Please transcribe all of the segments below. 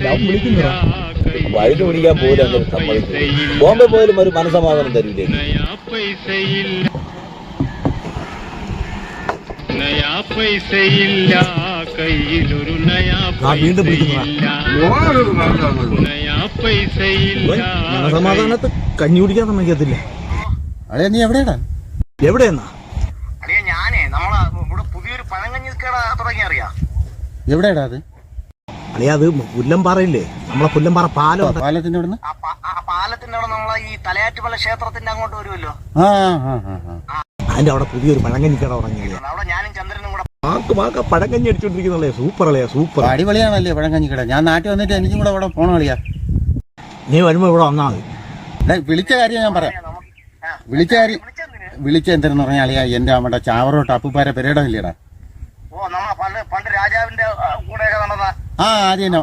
ഞാൻ പിടിക്കാൻ പോലും അങ്ങനെ സമ്മതിക്കും ബോംബെ പോലും ഒരു മനസമാധാനം തരൂലേ? മനസമാധാനത്ത് കഞ്ഞി കുടിക്കാൻ സമ്മതിക്കത്തില്ല. അതെ നീ എവിടെയാടാ? എവിടെയെന്നാ? അളിയ ഞാനേ നമ്മളെ ഇവിടെ പുതിയൊരു പഴങ്കഞ്ഞി കട തുടങ്ങി അറിയാം എവിടെയാടാ അത്? അളിയാ അത് പുല്ലമ്പാറയില്ലേ? നമ്മളെ പുല്ലമ്പാറ പാലം പാലോ പാലത്തിന്റെ അവിടെ പാലത്തിന്റെ അവിടെ നമ്മളെ ഈ തലയാറ്റുപള്ള ക്ഷേത്രത്തിന്റെ അങ്ങോട്ട് വരുമല്ലോ? അതിന്റെ അവിടെ പുതിയൊരു പഴങ്കഞ്ഞിക്കട തുടങ്ങിയത് അവിടെ ഞാനും ചന്ദ്രനും കൂടെ മാക്ക് മാക്ക പഴങ്കഞ്ഞി അടിച്ചോണ്ടിരിക്കുന്നല്ലേ സൂപ്പർ അല്ലേ സൂപ്പർ. അടിപൊളിയാണല്ലേ പഴങ്കഞ്ഞിക്കട? ഞാൻ നാട്ടിൽ വന്നിട്ട് എനിക്കും കൂടെ അവിടെ പോണ കളിയാ. നീ വരുമ്പോ ഇവിടെ വന്നാ മതി. വിളിച്ച കാര്യം ഞാൻ പറയാം. വിളിച്ച കാര്യം? വിളിച്ച എന്തെന്ന് പറഞ്ഞാൽ അളിയാ എന്റെ നമ്മുടെ ചാവറോട്ട് അപ്പുപ്പാര പെരേടം ഇല്ലേടാ ഓ നമ്മളെ പണ്ട് പണ്ട് രാജാവിന്റെ കൂടെയൊക്കെ നടന്ന ആ ആദ്യം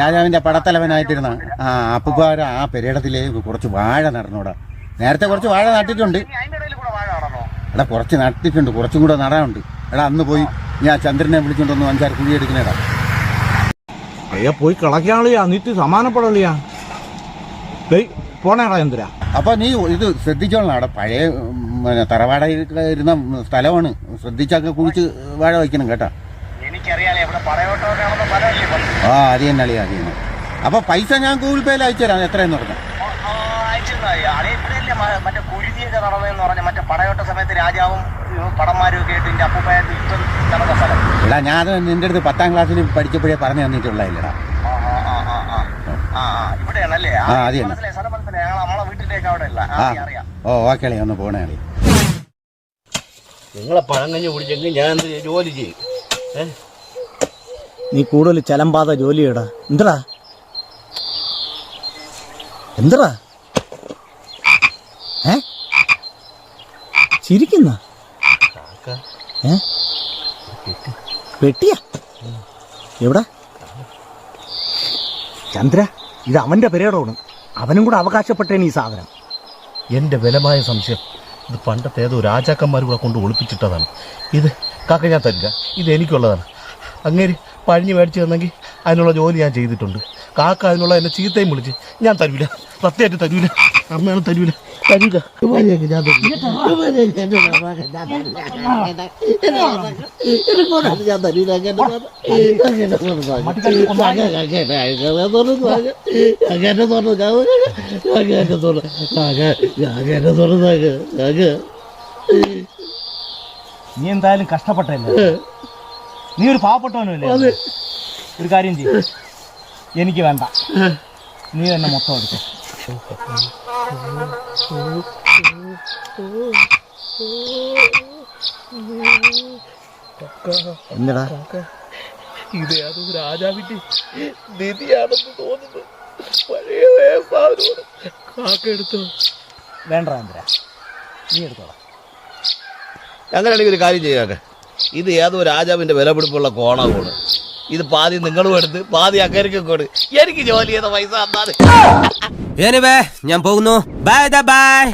രാജാവിന്റെ പടത്തലവനായിട്ടിരുന്ന ആ അപ്പുപ്പാര ആ പെരേടത്തിലെ കുറച്ച് വാഴ നടന്നോടാ. നേരത്തെ കുറച്ച് വാഴ നട്ടിട്ടുണ്ട്. എടാ കുറച്ച് നട്ടിട്ടുണ്ട്. കുറച്ചും കൂടെ നടാനുണ്ട്. എടാ അന്ന് പോയി ഞാൻ ചന്ദ്രനെ വിളിച്ചോണ്ടൊന്ന് അഞ്ചാറ് കുഴി എടുക്കണേടാ അയ്യാ പോയി കിളക്കാളിയാ നീറ്റ് സമാനപ്പെടളിയാ പോണേടാ എന്തിരാ അപ്പൊ നീ ഇത് ശ്രദ്ധിച്ചോളണം. അവിടെ പഴയ തറവാടയിരുന്ന ഇരുന്ന സ്ഥലമാണ്. ശ്രദ്ധിച്ചൊക്കെ കുഴിച്ച് വാഴ വയ്ക്കണം കേട്ടാ എനിക്കറിയാലേ ഇവിടെ പടയോട്ടമൊക്കെ നടന്ന പലല്ലേ പണ്ട് ആ അത് തന്നെ അളിയാ അത് തന്നെ. അപ്പൊ പൈസ ഞാൻ ഗൂഗിൾ പേയിൽ അയച്ചു തരാം എത്രയെന്ന് പറഞ്ഞു. അയച്ചിരുന്നായി അളെ ഇവിടെയല്ലേ മ- മറ്റേ കുരുതിയൊക്കെ നടന്നതെന്ന് പറഞ്ഞ മറ്റേ പടയോട്ട സമയത്ത് രാജാവും ഇവൻ പടന്മാരും ഒക്കെ ആയിട്ട് എന്റെ അപ്പൂപ്പായിട്ട് യുദ്ധം നടന്ന സ്ഥലം. എടാ ഞാൻ അത് നിന്റെ അടുത്ത് പത്താം ക്ലാസ്സിൽ പഠിച്ചപ്പോഴേ പറഞ്ഞു തന്നിട്ടുള്ളതല്ലേടാ. ആ, ആ, ആ, ആ, ആ. ആ, ആ, ഇവിടെയാണല്ലേ? ആ, അത് തന്നെ. മനസ്സിലായി. സ്ഥലം മനസ്സിലായി. ഞങ്ങൾ നമ്മളെ വീട്ടിലേക്ക് അവിടെ ഇല്ല. ആ അറിയാം അറിയാം. ഓ ഓക്കെ ഒന്ന് പോണേ അളി നിങ്ങളെ കഞ്ഞി കുടിച്ചെങ്കിൽ ഞാൻ എന്ത് ജോലി ചെയ്യും. ഏ? നീ കൂടുതൽ ചലമ്പാത ജോലി ചെയ്യടാ എന്തടാ? എന്തടാ? ഏ? ചിരിക്കുന്ന? ഏ? പെട്ടിയാ? എവിടെ? ചന്ദ്ര ഇത് അവന്റെ പെരേടമാണ് അവനും കൂടെ അവകാശപ്പെട്ടേന് ഈ സാധനം. എന്റെ ബലമായ സംശയം. ഇത് പണ്ടത്തെ ഏതോ രാജാക്കന്മാർ കൂടെ കൊണ്ട് ഒളിപ്പിച്ചിട്ടതാണ്. ഇത് കാക്ക ഞാൻ തരില്ല. ഇത് എനിക്കുള്ളതാണ്. അങ്ങേര് പഴിഞ്ഞ് മേടിച്ച് തന്നെങ്കിൽ അതിനുള്ള ജോലി ഞാൻ ചെയ്തിട്ടുണ്ട്. കാക്ക അതിനുള്ള എന്നെ ചീത്തയും വിളിച്ച് ഞാൻ തരൂല സത്യമായിട്ട് തരൂല അമ്മയാണ് തരൂല തരൂല. ഞാൻ തരൂല. ഞാൻ തരൂല. അങ്ങനെ നീ എന്തായാലും കഷ്ടപ്പെട്ടല്ലേ നീ ഒരു പാവപ്പെട്ടവനല്ലേ? ഒരു കാര്യം ചെയ്യും. എനിക്ക് വേണ്ട. നീ തന്നെ മൊത്തം എടുത്തോ എന്നടാ ഇത് ഏതോ രാജാവിന്റെ നിധിയാണെന്ന് തോന്നുന്നു. പഴയ സാധനമാണ് കാക്ക എടുത്തു? വേണ്ട നീ എടുത്തോളാം. അങ്ങനെയാണെങ്കിൽ ഒരു കാര്യം ചെയ്യാക്ക ഇത് ഏതോ രാജാവിന്റെ വിലപിടിപ്പുള്ള കോണമാണ് ഇത് പാതി നിങ്ങളും എടുത്ത് പാതി അക്കരയ്ക്കും കൊടു എനിക്ക് ജോലി ചെയ്ത പൈസ ഞാൻ പോകുന്നു. Bye bye